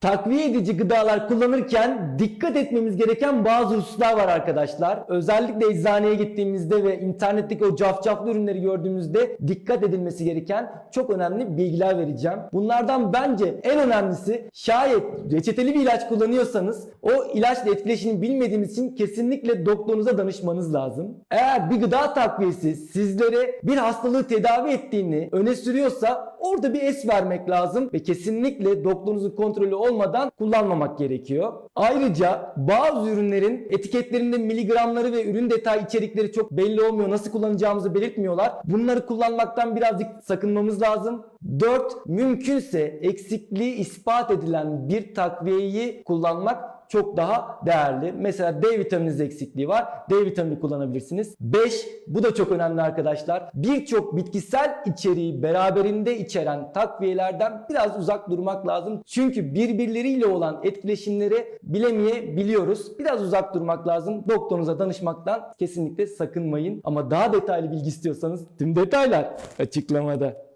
Takviye edici gıdalar kullanırken dikkat etmemiz gereken bazı hususlar var arkadaşlar. Özellikle eczaneye gittiğimizde ve internetteki o cafcaflı ürünleri gördüğümüzde dikkat edilmesi gereken çok önemli bilgiler vereceğim. Bunlardan bence en önemlisi şayet reçeteli bir ilaç kullanıyorsanız o ilaçla etkileşimini bilmediğimiz için kesinlikle doktorunuza danışmanız lazım. Eğer bir gıda takviyesi sizlere bir hastalığı tedavi ettiğini öne sürüyorsa orada bir es vermek lazım ve kesinlikle doktorunuzun kontrolü olmadan kullanmamak gerekiyor. Ayrıca bazı ürünlerin etiketlerinde miligramları ve ürün detay içerikleri çok belli olmuyor. Nasıl kullanacağımızı belirtmiyorlar. Bunları kullanmaktan birazcık sakınmamız lazım. 4. Mümkünse eksikliği ispat edilen bir takviyeyi kullanmak çok daha değerli. Mesela D vitamininiz eksikliği var. D vitamini kullanabilirsiniz. 5. Bu da çok önemli arkadaşlar. Birçok bitkisel içeriği beraberinde içeren takviyelerden biraz uzak durmak lazım. Çünkü birbirleriyle olan etkileşimleri bilemeyebiliyoruz. Biraz uzak durmak lazım. Doktorunuza danışmaktan kesinlikle sakınmayın. Ama daha detaylı bilgi istiyorsanız tüm detaylar açıklamada.